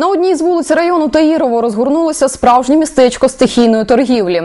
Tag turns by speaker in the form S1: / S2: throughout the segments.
S1: На одній з вулиць району Таїрово розгорнулося справжнє містечко стихійної торгівлі.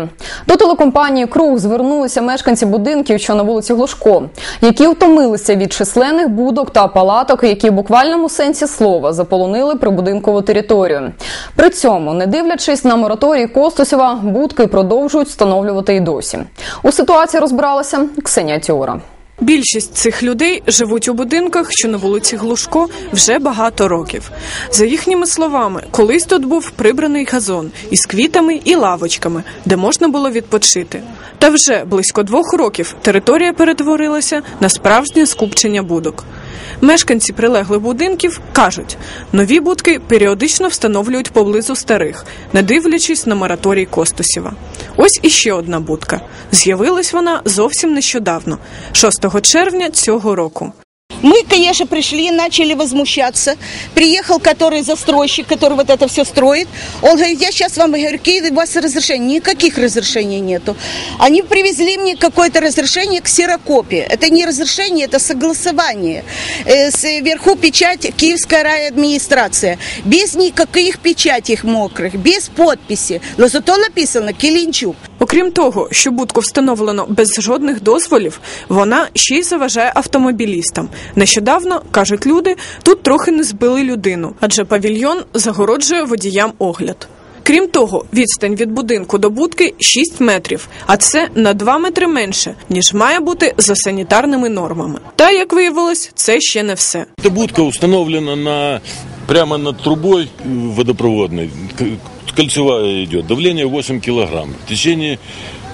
S1: До телекомпанії Круг звернулися мешканці будинків, що на вулиці Глушко, які втомилися від численних будок та палаток, які в буквальному сенсі слова заполонили прибудинкову територію. При цьому, не дивлячись на мораторій Костусєва, будки продовжують встановлювати й досі. У ситуації розбиралася Ксенія Тіора.
S2: Більшість цих людей живуть у будинках, що на вулиці Глушко, вже багато років. За їхніми словами, колись тут був прибраний газон із квітами і лавочками, де можна було відпочити. Та вже близько двох років територія перетворилася на справжнє скупчення будок. Мешканці прилеглих будинків кажуть, нові будки періодично встановлюють поблизу старих, не дивлячись на мораторій Костусєва. Ось іще одна будка. З'явилась вона зовсім нещодавно, 6 червня цього року.
S3: Мы, конечно, пришли, начали возмущаться. Приехал который застройщик, который вот это все строит. Он говорит, я сейчас вам говорю, какие у вас разрешения? Никаких разрешений нету. Они привезли мне какое-то разрешение к ксерокопии. Это не разрешение, это согласование. Э, Сверху печать Киевская райадминистрация. Без никаких печатей мокрых, без подписи. Но зато написано Килинчук.
S2: Окрім того, що будку встановлено без жодних дозволів, вона ще й заважає автомобілістам. Нещодавно кажуть люди, тут трохи не збили людину, адже павільйон загороджує водіям огляд. Крім того, відстань від будинку до будки 6 метрів, а це на 2 метри менше, ніж має бути за санітарними нормами. Та як виявилось, це ще не все.
S4: Будка установлена на, прямо над трубой водопроводной. Кольцевая идет. Давление 8 килограмм. В течение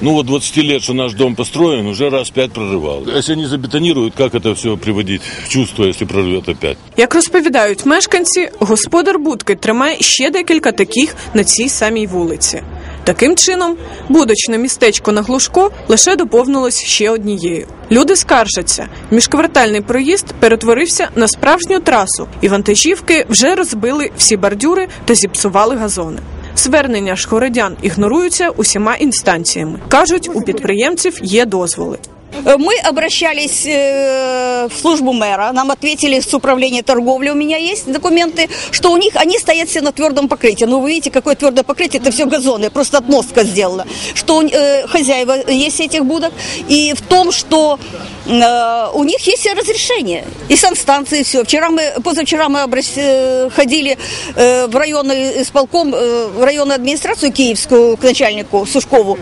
S4: ну вот 20 лет, что наш дом построен, уже раз пять прорывал. Если они забетонируют, как это все приводить в чувство, если прорвет опять?
S2: Як розповідають мешканці, господар будки тримає ще декілька таких на цій самій вулиці. Таким чином, будочне містечко на Глушко лише доповнилось ще однією. Люди скаржаться, міжквартальний проїзд перетворився на справжню трасу, і вантажівки вже розбили всі бордюри та зіпсували газони. Звернення ж городян ігноруються усіма інстанціями. кажуть, у підприємців є дозволи.
S3: Э, Мы обращались э, в службу мэра, нам ответили с управления торговли, у меня есть документы, что у них, они стоят все на твердом покрытии. Ну, вы видите, какое твердое покрытие, это все газоны, просто отмостка сделала. Что у- э, хозяева есть этих будок, и в том, что э, у них есть все разрешения, и санстанции, все. Вчера мы, позавчера мы обращ- э, ходили э, в районный исполком, э, в районную администрацию киевскую к начальнику Сушкову.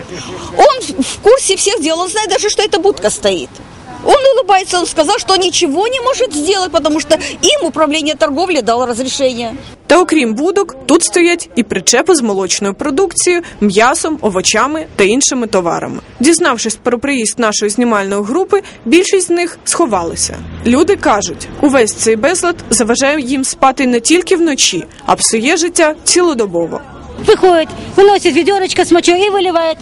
S3: Он в курсе всех дел, он знает даже, что эта будка стоит. Он улыбается, он сказал, что ничего не может сделать, потому что им управление торговли дало разрешение.
S2: Та окрім будок, тут стоять і причепи з молочною продукцією, м'ясом, овочами та іншими товарами. Дізнавшись про приїзд нашої знімальної групи, більшість з них сховалися. Люди кажуть, увесь цей безлад заважає їм спати не тільки вночі, а псує життя цілодобово.
S5: Выходит, выносит ведерочко с мочой и выливает.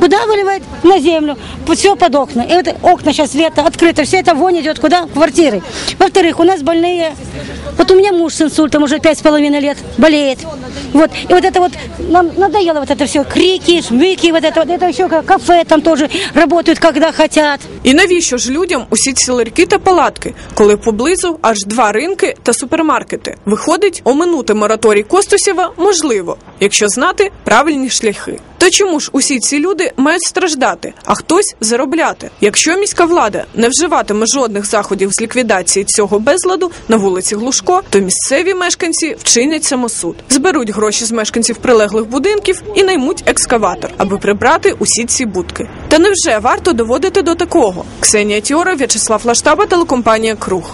S5: Куда выливает? На землю. Все под окна. И вот окна сейчас лето открыто. Все это вонь идет куда? В квартиры. Во-вторых, у нас больные. Вот у меня муж с инсультом уже пять с половиной лет болеет. Вот. И вот это вот нам надоело вот это все. Крики, шмыки, вот это вот. Это еще как кафе там тоже работают, когда хотят.
S2: І навіщо ж людям усі ці ларьки та палатки, коли поблизу аж два ринки та супермаркети? Виходить, оминути мораторій Костусєва можливо, якщо знати правильні шляхи. То чому ж усі ці люди мають страждати, а хтось заробляти? Якщо міська влада не вживатиме жодних заходів з ліквідації цього безладу на вулиці Глушко, то місцеві мешканці вчинять самосуд, зберуть гроші з мешканців прилеглих будинків і наймуть екскаватор, аби прибрати усі ці будки. Та невже варто доводити до такого? Ксенія Тіора, В'ячеслав Лаштаба, телекомпанія Круг.